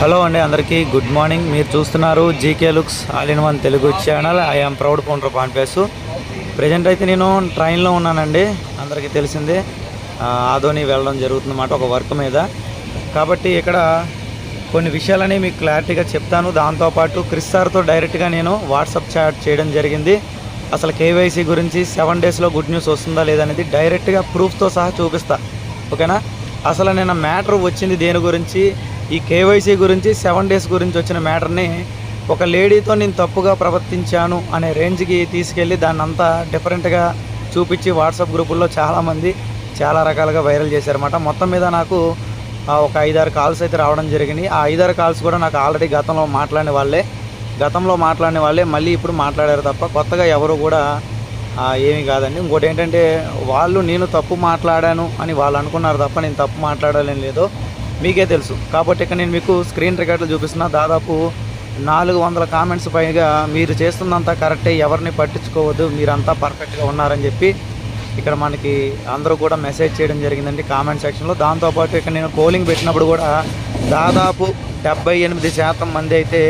Hello అండి అందరికీ good morning. మీరు చూస్తున్నారు GK looks all in one Telugu channel. I'm proud founder పాన్పేసు present అయితే నేను ట్రైన్లో ఉన్నానండి. అందరికీ తెలిసిందే ఆదోని వెళ్ళడం జరుగుతుందన్నమాట ఒక వర్క్ మీద. కాబట్టి ఇక్కడ కొన్ని విషయాలని మీకు క్లారిటీగా చెప్తాను. దాంతోపాటు క్రిస్ సార్తో డైరెక్ట్గా నేను వాట్సాప్ చాట్ చేయడం జరిగింది. అసలు కేవైసీ గురించి సెవెన్ డేస్లో గుడ్ న్యూస్ వస్తుందా లేదనేది డైరెక్ట్గా ప్రూఫ్తో సహా చూపిస్తా. ఓకేనా? అసలు నేను మ్యాటర్ వచ్చింది దేని గురించి? ఈ కేవైసీ గురించి సెవెన్ డేస్ గురించి వచ్చిన మ్యాటర్ని ఒక లేడీతో నేను తప్పుగా ప్రవర్తించాను అనే రేంజ్కి తీసుకెళ్ళి దాన్ని అంతా డిఫరెంట్గా చూపించి వాట్సాప్ గ్రూపుల్లో చాలామంది చాలా రకాలుగా వైరల్ చేశారన్నమాట. మొత్తం మీద నాకు ఒక ఐదారు కాల్స్ అయితే రావడం జరిగినాయి. ఆ ఐదారు కాల్స్ కూడా నాకు ఆల్రెడీ గతంలో మాట్లాడిన వాళ్ళే. గతంలో మాట్లాడిన వాళ్ళే మళ్ళీ ఇప్పుడు మాట్లాడారు తప్ప కొత్తగా ఎవరు కూడా ఏమీ కాదండి. ఇంకోటి ఏంటంటే వాళ్ళు నేను తప్పు మాట్లాడాను అని వాళ్ళు అనుకున్నారు తప్ప నేను తప్పు మాట్లాడాలని లేదో. మీకే తెలుసు. కాబట్టి ఇక్కడ నేను మీకు స్క్రీన్ రికార్డులు చూపిస్తున్నా. దాదాపు నాలుగు వందల కామెంట్స్ పైగా మీరు చేస్తున్నంత కరెక్టే ఎవరిని పట్టించుకోవద్దు. మీరంతా పర్ఫెక్ట్గా ఉన్నారని చెప్పి ఇక్కడ మనకి అందరూ కూడా మెసేజ్ చేయడం జరిగిందండి కామెంట్ సెక్షన్లో దాంతోపాటు ఇక్కడ నేను పోలింగ్ పెట్టినప్పుడు కూడా దాదాపు డెబ్బై ఎనిమిది శాతం మంది అయితే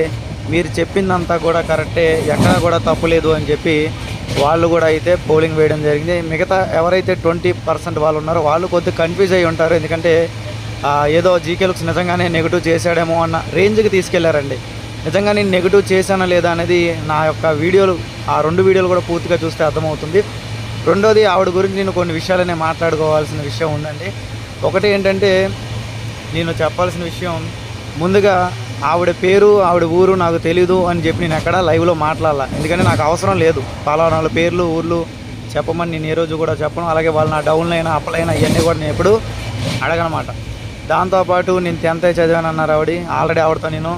మీరు చెప్పిందంతా కూడా కరెక్టే ఎక్కడా కూడా తప్పులేదు అని చెప్పి వాళ్ళు కూడా అయితే పోలింగ్ వేయడం జరిగింది. మిగతా ఎవరైతే ట్వంటీ పర్సెంట్ వాళ్ళు ఉన్నారో వాళ్ళు కొద్దిగా కన్ఫ్యూజ్ అయి ఉంటారు. ఎందుకంటే ఏదో జీకే లుక్స్ నిజంగానే నెగిటివ్ చేశాడేమో అన్న రేంజ్కి తీసుకెళ్ళారండి. నిజంగా నేను నెగిటివ్ చేశానా లేదా అనేది నా యొక్క వీడియోలు ఆ రెండు వీడియోలు కూడా పూర్తిగా చూస్తే అర్థమవుతుంది. రెండోది ఆవిడ గురించి నేను కొన్ని విషయాలనే మాట్లాడుకోవాల్సిన విషయం ఉందండి. ఒకటి ఏంటంటే నేను చెప్పాల్సిన విషయం ముందుగా ఆవిడ పేరు ఆవిడ ఊరు నాకు తెలీదు అని చెప్పి నేను ఎక్కడ లైవ్లో మాట్లాడాల. ఎందుకంటే నాకు అవసరం లేదు. పలానా పేర్లు ఊర్లు చెప్పమని నేను ఏ రోజు కూడా చెప్పను. అలాగే వాళ్ళు నా డౌన్లైనా అయినా ఇవన్నీ కూడా నేను ఎప్పుడు అడగనమాట. దాంతోపాటు నేను టెన్త్ చదివాను అన్నారు ఆవిడ ఆల్రెడీ ఆవిడతో నేను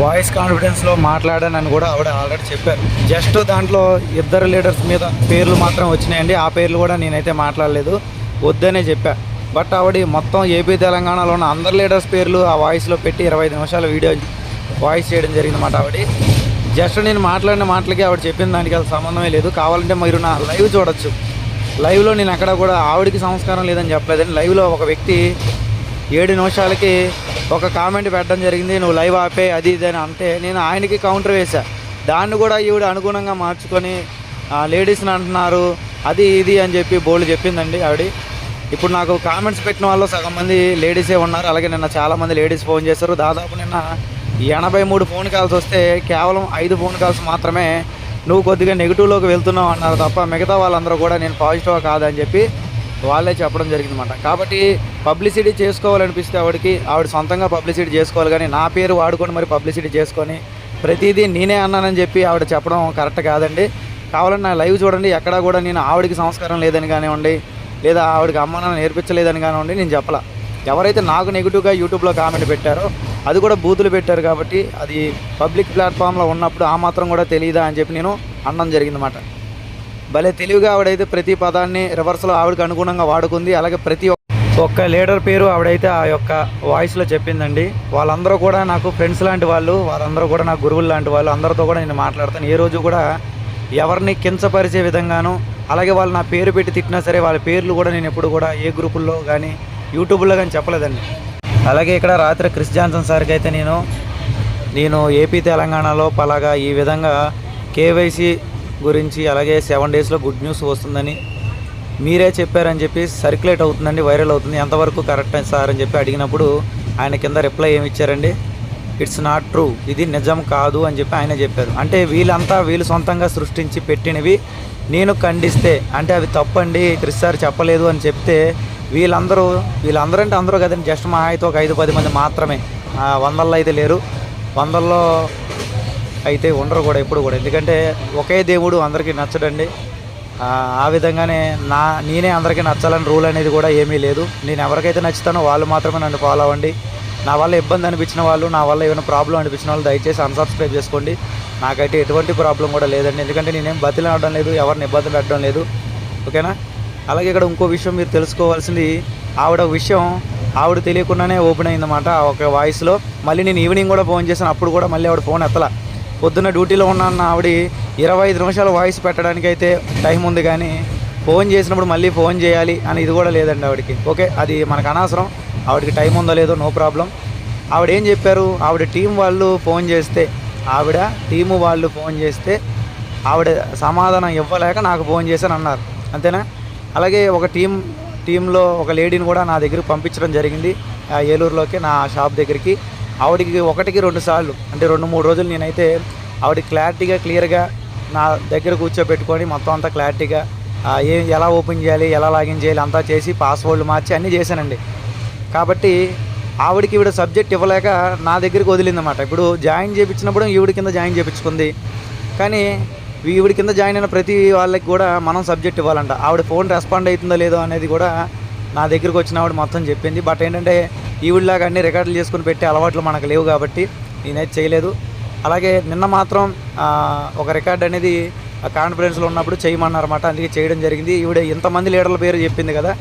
వాయిస్ కాన్ఫిడెన్స్లో మాట్లాడానని కూడా ఆవిడ ఆల్రెడీ చెప్పారు. జస్ట్ దాంట్లో ఇద్దరు లీడర్స్ మీద పేర్లు మాత్రం వచ్చినాయండి. ఆ పేర్లు కూడా నేనైతే మాట్లాడలేదు. వద్దనే చెప్పా. బట్ ఆవిడ మొత్తం ఏపీ తెలంగాణలో ఉన్న అందరు లీడర్స్ పేర్లు ఆ వాయిస్లో పెట్టి ఇరవై ఐదు నిమిషాల వీడియో వాయిస్ చేయడం జరిగిందన్నమాట ఆవిడ. జస్ట్ నేను మాట్లాడిన మాటలకి ఆవిడ చెప్పిన దానికి అది సంబంధమే లేదు. కావాలంటే మీరు నా లైవ్ చూడొచ్చు. లైవ్లో నేను అక్కడ కూడా ఆవిడకి సంస్కారం లేదని చెప్పలేదని లైవ్లో ఒక వ్యక్తి ఏడు నిమిషాలకి ఒక కామెంట్ పెట్టడం జరిగింది. నువ్వు లైవ్ ఆపే అది ఇది అని అంటే నేను ఆయనకి కౌంటర్ వేశా. దాన్ని కూడా ఈవిడ అనుగుణంగా మార్చుకొని లేడీస్ని అంటున్నారు అది ఇది అని చెప్పి బోల్డ్ చెప్పిందండి ఆవిడ. ఇప్పుడు నాకు కామెంట్స్ పెట్టిన వాళ్ళు సగం మంది లేడీసే ఉన్నారు. అలాగే నిన్న చాలామంది లేడీస్ ఫోన్ చేశారు. దాదాపు నిన్న ఎనభై మూడు ఫోన్ కాల్స్ వస్తే కేవలం ఐదు ఫోన్ కాల్స్ మాత్రమే నువ్వు కొద్దిగా నెగిటివ్లోకి వెళ్తున్నావు అన్నారు తప్ప మిగతా వాళ్ళందరూ కూడా నేను పాజిటివ్ కాదని చెప్పి వాళ్ళే చెప్పడం జరిగిందన్నమాట. కాబట్టి పబ్లిసిటీ చేసుకోవాలనిపిస్తే ఆవిడకి ఆవిడ సొంతంగా పబ్లిసిటీ చేసుకోవాలి కానీ నా పేరు వాడుకొని మరి పబ్లిసిటీ చేసుకొని ప్రతిదీ నేనే అన్నానని చెప్పి ఆవిడ చెప్పడం కరెక్ట్ కాదండి. కావాలని నా లైవ్ చూడండి ఎక్కడా కూడా నేను ఆవిడకి సంస్కారం లేదని కానివ్వండి లేదా ఆవిడకి అమ్మ నాన్న నేర్పించలేదని కానివ్వండి నేను చెప్పలా. ఎవరైతే నాకు నెగిటివ్గా యూట్యూబ్లో కామెంట్ పెట్టారో అది కూడా బూతులు పెట్టారు కాబట్టి అది పబ్లిక్ ప్లాట్ఫామ్లో ఉన్నప్పుడు ఆ మాత్రం కూడా తెలియదా అని చెప్పి నేను అనడం జరిగిందన్నమాట. భలే తెలివిగా ఆవిడైతే ప్రతి పదాన్ని రివర్స్లో ఆవిడకి అనుగుణంగా వాడుకుంది. అలాగే ప్రతి ఒక్క- ఒక్క లీడర్ పేరు ఆవిడైతే ఆ యొక్క వాయిస్లో చెప్పిందండి. వాళ్ళందరూ కూడా నాకు ఫ్రెండ్స్ లాంటి వాళ్ళు వాళ్ళందరూ కూడా నాకు గురువులు లాంటి వాళ్ళు అందరితో కూడా నేను మాట్లాడతాను. ఏ రోజు కూడా ఎవరిని కించపరిచే విధంగాను అలాగే వాళ్ళు నా పేరు పెట్టి తిట్టినా సరే వాళ్ళ పేర్లు కూడా నేను ఎప్పుడు కూడా ఏ గ్రూపుల్లో కానీ యూట్యూబ్లో కానీ చెప్పలేదండి. అలాగే ఇక్కడ రాత్రి క్రిస్ జాన్సన్ సార్కి అయితే నేను నేను ఏపీ తెలంగాణలో పలాగా ఈ విధంగా కేవైసీ గురించి అలాగే సెవెన్ డేస్లో గుడ్ న్యూస్ వస్తుందని మీరే చెప్పారని చెప్పి సర్క్యులేట్ అవుతుందండి వైరల్ అవుతుంది. ఎంతవరకు కరెక్ట్ సార్ అని చెప్పి అడిగినప్పుడు ఆయన కింద రిప్లై ఏమి ఇచ్చారండి? ఇట్స్ నాట్ ట్రూ ఇది నిజం కాదు అని చెప్పి ఆయన చెప్పారు. అంటే వీళ్ళంతా వీళ్ళు సొంతంగా సృష్టించి పెట్టినవి నేను ఖండిస్తే అంటే అవి తప్పండి క్రిస్ సార్ చెప్పలేదు అని చెప్తే వీళ్ళందరూ వీళ్ళందరూ అంటే అందరూ కదండి జస్ట్ మా అయితే ఒక ఐదు పది మంది మాత్రమే. వందల్లో అయితే లేరు. వందల్లో అయితే ఉండరు కూడా ఎప్పుడు కూడా. ఎందుకంటే ఒకే దేవుడు అందరికీ నచ్చడండి. ఆ, విధంగానే నా నేనే అందరికీ నచ్చాలని రూల్ అనేది కూడా ఏమీ లేదు. నేను ఎవరికైతే నచ్చుతానో వాళ్ళు మాత్రమే నన్ను ఫాలో అవ్వండి. నా వల్ల ఇబ్బంది అనిపించిన వాళ్ళు నా వల్ల ఏమైనా ప్రాబ్లం అనిపించిన వాళ్ళు దయచేసి అన్సబ్స్క్రైబ్ చేసుకోండి. నాకైతే ఎటువంటి ప్రాబ్లం కూడా లేదండి. ఎందుకంటే నేనేం బతిలాడడం లేదు ఎవరిని ఇబ్బంది పెట్టడం లేదు. ఓకేనా? అలాగే ఇక్కడ ఇంకో విషయం మీరు తెలుసుకోవాల్సింది ఆవిడ విషయం ఆవిడ తెలియకుండానే ఓపెన్ అయిందన్నమాట ఆ ఒక వాయిస్లో. మళ్ళీ నేను ఈవినింగ్ కూడా ఫోన్ చేశాను అప్పుడు కూడా మళ్ళీ ఆవిడ ఫోన్ ఎత్తలా. పొద్దున్న డ్యూటీలో ఉన్న ఆవిడ ఇరవై ఐదు నిమిషాలు వాయిస్ పెట్టడానికి అయితే టైం ఉంది కానీ ఫోన్ చేసినప్పుడు మళ్ళీ ఫోన్ చేయాలి అని ఇది కూడా లేదండి ఆవిడకి. ఓకే అది మనకు అనవసరం. ఆవిడకి టైం ఉందో లేదో నో ప్రాబ్లం. ఆవిడ ఏం చెప్పారు? ఆవిడ టీం వాళ్ళు ఫోన్ చేస్తే ఆవిడ టీము వాళ్ళు ఫోన్ చేస్తే ఆవిడ సమాధానం ఇవ్వలేక నాకు ఫోన్ చేశాను అన్నారు. అంతేనా? అలాగే ఒక టీం టీంలో ఒక లేడీని కూడా నా దగ్గరికి పంపించడం జరిగింది. ఆ ఏలూరులోకి నా షాప్ దగ్గరికి. ఆవిడకి ఒకటికి రెండు సార్లు అంటే రెండు మూడు రోజులు నేనైతే ఆవిడ క్లారిటీగా క్లియర్గా నా దగ్గర కూర్చోబెట్టుకొని మొత్తం అంతా క్లారిటీగా ఏ ఎలా ఓపెన్ చేయాలి ఎలా లాగిన్ చేయాలి అంతా చేసి పాస్వర్డ్లు మార్చి అన్నీ చేశానండి. కాబట్టి ఆవిడకి ఈవిడ సబ్జెక్ట్ ఇవ్వలేక నా దగ్గరికి వదిలిందన్నమాట. ఇప్పుడు జాయిన్ చేయించినప్పుడు ఈవిడ కింద జాయిన్ చేయించుకుంది కానీ ఈవిడ కింద జాయిన్ అయిన ప్రతి వాళ్ళకి కూడా మనం సబ్జెక్ట్ ఇవ్వాలంట. ఆవిడ ఫోన్ రెస్పాండ్ అవుతుందో లేదో అనేది కూడా నా దగ్గరికి వచ్చిన ఆవిడ మొత్తం చెప్పింది. బట్ ఏంటంటే ఈవిడలాగా అన్ని రికార్డులు చేసుకుని పెట్టే అలవాట్లు మనకు లేవు కాబట్టి నేనైతే చేయలేదు. అలాగే నిన్న మాత్రం ఒక రికార్డ్ అనేది కాన్ఫిడెన్స్లో ఉన్నప్పుడు చేయమన్నారన్నమాట. అందుకే చేయడం జరిగింది. ఈవిడ ఇంతమంది లీడర్ల పేరు చెప్పింది కదా.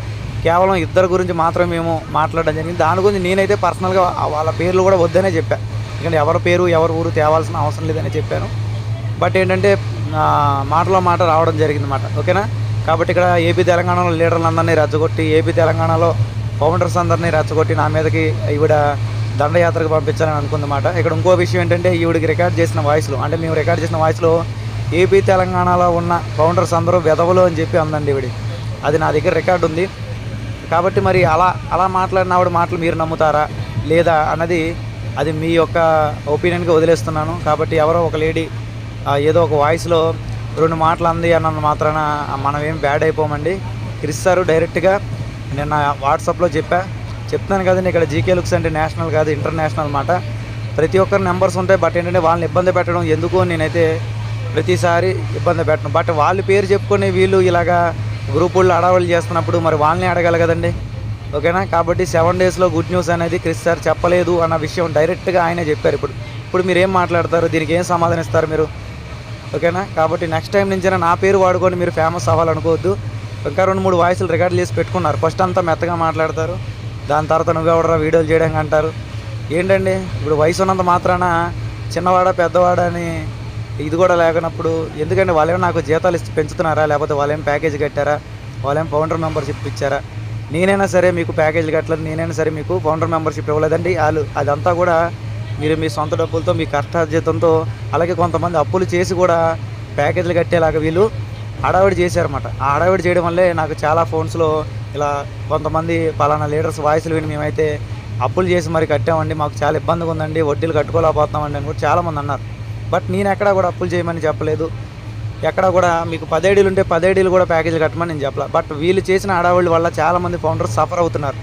కేవలం ఇద్దరు గురించి మాత్రమే మేము మాట్లాడడం జరిగింది. దాని గురించి నేనైతే పర్సనల్గా వాళ్ళ పేర్లు కూడా వద్దనే చెప్పాను ఎందుకంటే ఎవరి పేరు ఎవరి ఊరు తేవాల్సిన అవసరం లేదని చెప్పాను. బట్ ఏంటంటే మాటలో మాట రావడం జరిగింది అన్నమాట ఓకేనా? కాబట్టి ఇక్కడ ఏపీ తెలంగాణలో లీడర్లందరినీ రెచ్చగొట్టి ఏపీ తెలంగాణలో ఫౌండర్స్ అందరినీ రెచ్చగొట్టి నా మీదకి ఈవిడ దండయాత్రకు పంపించాలని అనుకుందన్నమాట. ఇక్కడ ఇంకో విషయం ఏంటంటే ఈవిడికి రికార్డ్ చేసిన వాయిస్లో అంటే మేము రికార్డ్ చేసిన వాయిస్లో ఏపీ తెలంగాణలో ఉన్న ఫౌండర్స్ అందరూ వెదవలు అని చెప్పి అందండి ఈవిడి. అది నా దగ్గర రికార్డు ఉంది. కాబట్టి మరి అలా అలా మాట్లాడిన ఆవిడ మాటలు మీరు నమ్ముతారా లేదా అన్నది అది మీ యొక్క ఒపీనియన్కి వదిలేస్తున్నాను. కాబట్టి ఎవరో ఒక లేడీ ఏదో ఒక వాయిస్లో రెండు మాటలు అంది అన్నది మాత్రాన మనం ఏం బ్యాడ్ అయిపోమండి. క్రిస్ సారు డైరెక్ట్గా నిన్న వాట్సాప్లో చెప్పా. చెప్తాను కదండి ఇక్కడ జీకే లుక్స్ అంటే నేషనల్ కాదు ఇంటర్నేషనల్ మాట. ప్రతి ఒక్కరి నెంబర్స్ ఉంటాయి బట్ ఏంటంటే వాళ్ళని ఇబ్బంది పెట్టడం ఎందుకు నేనైతే ప్రతిసారి ఇబ్బంది పెట్టను. బట్ వాళ్ళ పేరు చెప్పుకొని వీళ్ళు ఇలాగా గ్రూపుల్లో అడవులు చేస్తున్నప్పుడు మరి వాళ్ళని అడగాలి కదండి. ఓకేనా? కాబట్టి సెవెన్ డేస్లో గుడ్ న్యూస్ అనేది క్రిస్ సార్ చెప్పలేదు అన్న విషయం డైరెక్ట్గా ఆయనే చెప్పారు. ఇప్పుడు ఇప్పుడు మీరు ఏం మాట్లాడతారు? దీనికి ఏం సమాధానం ఇస్తారు మీరు? ఓకేనా? కాబట్టి నెక్స్ట్ టైం నుంచైనా నా పేరు వాడుకొని మీరు ఫేమస్ అవ్వాలనుకోవద్దు. ఇంకా రెండు మూడు వాయిస్లు రికార్డ్ చేసి పెట్టుకున్నారు. ఫస్ట్ అంతా మెత్తగా మాట్లాడతారు. దాని తర్వాత నువ్వు ఎవడరా వీడియోలు చేయడానికి అంటారు. ఏంటండి? ఇప్పుడు వయసు ఉన్నంత మాత్రాన చిన్నవాడ పెద్దవాడ అని ఇది కూడా లేకున్నప్పుడు ఎందుకంటే వాళ్ళేమో నాకు జీతాలు ఇస్తే పెంచుతున్నారా? లేకపోతే వాళ్ళేం ప్యాకేజ్ కట్టారా? వాళ్ళేం ఫౌండర్ మెంబర్షిప్ ఇచ్చారా? నేనైనా సరే మీకు ప్యాకేజ్ కట్టలేదు. నేనైనా సరే మీకు ఫౌండర్ మెంబర్షిప్ ఇవ్వలేదండి. వాళ్ళు అదంతా కూడా మీరు మీ సొంత డబ్బులతో మీ కష్టార్జితంతో అలాగే కొంతమంది అప్పులు చేసి కూడా ప్యాకేజీలు కట్టేలాగా వీళ్ళు హడావిడి చేశారన్నమాట. ఆ హడావిడి చేయడం వల్లే నాకు చాలా ఫోన్స్లో ఇలా కొంతమంది పలానా లీడర్స్ వాయిస్లు విని మేమైతే అప్పులు చేసి మరి కట్టామండి మాకు చాలా ఇబ్బందిగా ఉందండి వడ్డీలు కట్టుకోలేకపోతున్నామండి అని కూడా చాలామంది అన్నారు. బట్ నేను ఎక్కడా కూడా అప్పులు చేయమని చెప్పలేదు. ఎక్కడ కూడా మీకు పదేడీలు ఉంటే పదేడీలు కూడా ప్యాకేజీలు కట్టమని నేను చెప్పలే. బట్ వీళ్ళు చేసిన హడావిడి వల్ల చాలామంది ఫౌండర్స్ సఫర్ అవుతున్నారు.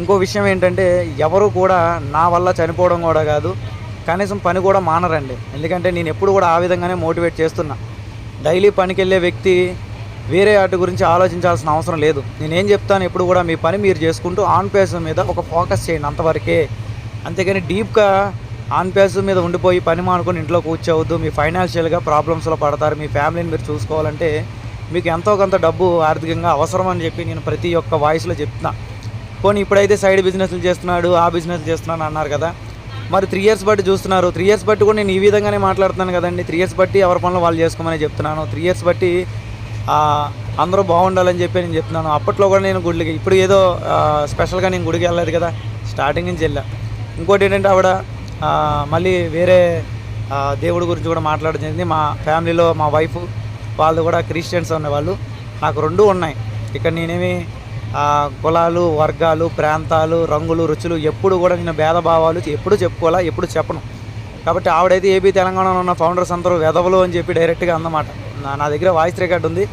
ఇంకో విషయం ఏంటంటే ఎవరు కూడా నా వల్ల చనిపోవడం కూడా కాదు కనీసం పని కూడా మానరండి. ఎందుకంటే నేను ఎప్పుడు కూడా ఆ విధంగానే మోటివేట్ చేస్తున్నా. డైలీ పనికి వెళ్ళే వ్యక్తి వేరే వాటి గురించి ఆలోచించాల్సిన అవసరం లేదు. నేనేం చెప్తాను ఎప్పుడు కూడా మీ పని మీరు చేసుకుంటూ ఆన్ పేస్ మీద ఒక ఫోకస్ చేయండి అంతవరకే. అంతేగాని డీప్గా ఆన్ పేస్ మీద ఉండిపోయి పని మానుకొని ఇంట్లో కూర్చోవద్దు మీ ఫైనాన్షియల్గా ప్రాబ్లమ్స్లో పడతారు మీ ఫ్యామిలీని మీరు చూసుకోవాలంటే మీకు ఎంతో కొంత డబ్బు ఆర్థికంగా అవసరం అని చెప్పి నేను ప్రతి ఒక్క వాయిస్లో చెప్తున్నా. పోనీ ఇప్పుడైతే సైడ్ బిజినెస్లు చేస్తున్నాడు ఆ బిజినెస్ చేస్తున్నాను అన్నారు కదా మరి త్రీ ఇయర్స్ బట్టి చూస్తున్నారు. త్రీ ఇయర్స్ బట్టి కూడా నేను ఈ విధంగానే మాట్లాడుతున్నాను కదండి. త్రీ ఇయర్స్ బట్టి ఎవరి పనులు వాళ్ళు చేసుకోమని చెప్తున్నాను. త్రీ ఇయర్స్ బట్టి అందరూ బాగుండాలని చెప్పి నేను చెప్తున్నాను. అప్పట్లో కూడా నేను గుడికి ఇప్పుడు ఏదో స్పెషల్గా నేను గుడికి వెళ్ళలేదు కదా. స్టార్టింగ్ నుంచి వెళ్ళా. ఇంకోటి ఏంటంటే ఆవిడ మళ్ళీ వేరే దేవుడి గురించి కూడా మాట్లాడడం జరిగింది. మా ఫ్యామిలీలో మా వైఫ్ వాళ్ళు కూడా క్రిస్టియన్స్ ఉన్నవాళ్ళు నాకు రెండూ ఉన్నాయి. ఇక్కడ నేనేమి కులాలు వర్గాలు ప్రాంతాలు రంగులు రుచులు ఎప్పుడు కూడా నేను భేదభావాలు ఎప్పుడు చెప్పుకోవాలా ఎప్పుడు చెప్పను. కాబట్టి ఆవిడైతే ఏపీ తెలంగాణలో ఉన్న ఫౌండర్స్ అందరూ వెదవలు అని చెప్పి డైరెక్ట్గా అన్నమాట నా నా దగ్గర వాయిస్ రికార్డ్ ఉంది.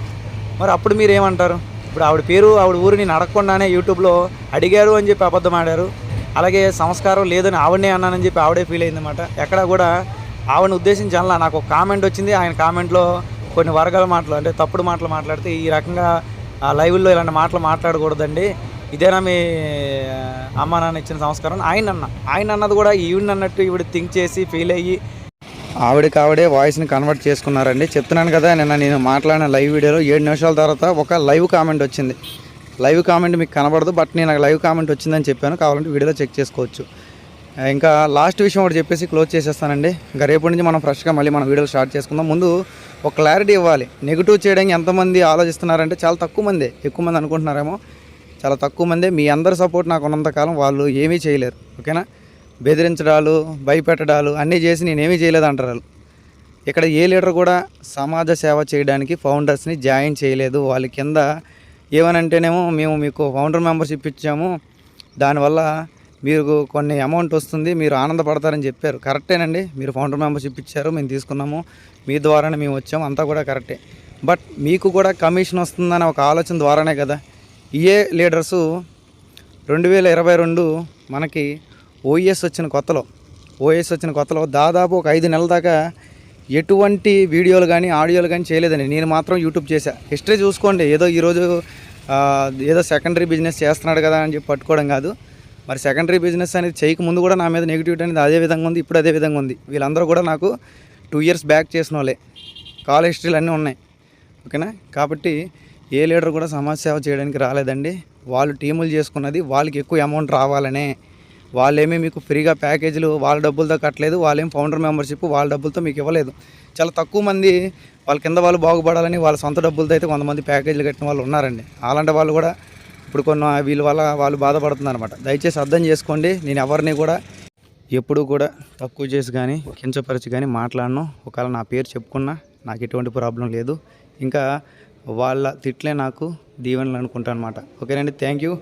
మరి అప్పుడు మీరు ఏమంటారు ఇప్పుడు ఆవిడ పేరు ఆవిడ ఊరు నేను అడగకుండానే యూట్యూబ్లో అడిగారు అని చెప్పి అబద్ధం ఆడారు. అలాగే సంస్కారం లేదని ఆవిడనే అన్నానని చెప్పి ఆవిడే ఫీల్ అయిందన్నమాట. ఎక్కడ కూడా ఆవిడని ఉద్దేశించి అలా నాకు ఒక కామెంట్ వచ్చింది. ఆయన కామెంట్లో కొన్ని వర్గాల మాటలు అంటే తప్పుడు మాటలు మాట్లాడితే ఈ రకంగా లైవ్లో ఇలాంటి మాటలు మాట్లాడకూడదండి. ఇదేనా మీ అమ్మా అమ్మ నాన్న ఇచ్చిన సంస్కారం ఆయన అన్న ఆయన అన్నది కూడా ఈవిడ అన్నట్టు ఈవిడ థింక్ చేసి ఫీల్ అయ్యి ఆవిడకి ఆవిడే వాయిస్ని కన్వర్ట్ చేసుకున్నారండి. చెప్తున్నాను కదా నిన్న నేను మాట్లాడిన లైవ్ వీడియోలో ఏడు నిమిషాల తర్వాత ఒక లైవ్ కామెంట్ వచ్చింది. లైవ్ కామెంట్ మీకు కనబడదు బట్ నేను లైవ్ కామెంట్ వచ్చిందని చెప్పాను. కావాలంటే వీడియోలో చెక్ చేసుకోవచ్చు. ఇంకా లాస్ట్ విషయం ఒకటి చెప్పేసి క్లోజ్ చేసేస్తానండి. ఇంకా రేపటి నుంచి మనం ఫ్రెష్గా మళ్ళీ మన వీడియోలు స్టార్ట్ చేసుకుందాం. ముందు ఒక క్లారిటీ ఇవ్వాలి. నెగిటివ్ చేయడానికి ఎంతమంది ఆలోచిస్తున్నారంటే చాలా తక్కువ మందే. ఎక్కువ మంది అనుకుంటున్నారేమో. చాలా తక్కువ మందే. మీ అందరి సపోర్ట్ నాకు ఉన్నంతకాలం వాళ్ళు ఏమీ చేయలేరు. ఓకేనా? బెదిరించడాలు భయపెట్టడాలు అన్నీ చేసి నేనేమీ చేయలేదు అంటారు వాళ్ళు. ఇక్కడ ఏ లీడర్ కూడా సమాజ సేవ చేయడానికి ఫౌండర్స్ని జాయిన్ చేయలేదు. వాళ్ళ కింద ఏమనంటేనేమో మేము మీకు ఫౌండర్ మెంబర్షిప్ ఇచ్చాము. దానివల్ల మీరు కొన్ని అమౌంట్ వస్తుంది మీరు ఆనందపడతారని చెప్పారు. కరెక్టేనండి మీరు ఫౌండర్ మెంబర్షిప్ ఇచ్చారు మేము తీసుకున్నాము. మీ ద్వారానే మేము వచ్చాము. అంతా కూడా కరెక్టే బట్ మీకు కూడా కమిషన్ వస్తుందనే ఒక ఆలోచన ద్వారానే కదా. ఏ లీడర్సు రెండు వేల ఇరవై రెండు మనకి ఓఎస్ వచ్చిన కొత్తలో ఓఎస్ వచ్చిన కొత్తలో దాదాపు ఒక ఐదు నెలల దాకా ఎటువంటి వీడియోలు కానీ ఆడియోలు కానీ చేయలేదండి. నేను మాత్రం యూట్యూబ్ చేశా. హిస్టరీ చూసుకోండి. ఏదో ఈరోజు ఏదో సెకండరీ బిజినెస్ చేస్తున్నాడు కదా అని చెప్పి పట్టుకోవడం కాదు. మరి సెకండరీ బిజినెస్ అనేది చేయకముందు కూడా నా మీద నెగిటివిటీ అనేది అదే విధంగా ఉంది ఇప్పుడు అదే విధంగా ఉంది. వీళ్ళందరూ కూడా నాకు టూ ఇయర్స్ బ్యాక్ చేసిన వాళ్ళే. కాల్ హిస్టరీలు అన్నీ ఉన్నాయి. ఓకేనా? కాబట్టి ఏ లీడర్ కూడా సమాజ సేవ చేయడానికి రాలేదండి. వాళ్ళు టీములు చేసుకున్నది వాళ్ళకి ఎక్కువ అమౌంట్ రావాలనే. వాళ్ళేమీ మీకు ఫ్రీగా ప్యాకేజీలు వాళ్ళ డబ్బులతో కట్టలేదు వాళ్ళేం ఫౌండర్ మెంబర్షిప్ వాళ్ళ డబ్బులతో మీకు ఇవ్వలేదు. చాలా తక్కువ మంది వాళ్ళ కింద వాళ్ళు బాగుపడాలని వాళ్ళ సొంత డబ్బులతో అయితే కొంతమంది ప్యాకేజీలు కట్టిన వాళ్ళు ఉన్నారండి. అలాంటి వాళ్ళు కూడా ఇప్పుడు కొన్ని వీళ్ళ వల్ల వాళ్ళు బాధపడుతున్నారు అనమాట దయచేసి అర్థం చేసుకోండి నేను ఎవరిని కూడా ఎప్పుడు కూడా తక్కువ చేసి కానీ కించపరిచి కానీ మాట్లాడను. ఒకవేళ నా పేరు చెప్పుకున్నా నాకు ఎటువంటి ప్రాబ్లం లేదు. ఇంకా వాళ్ళ తిట్లే నాకు దీవెనలు అనుకుంటాను అనమాట ఓకేనండి థ్యాంక్ యూ.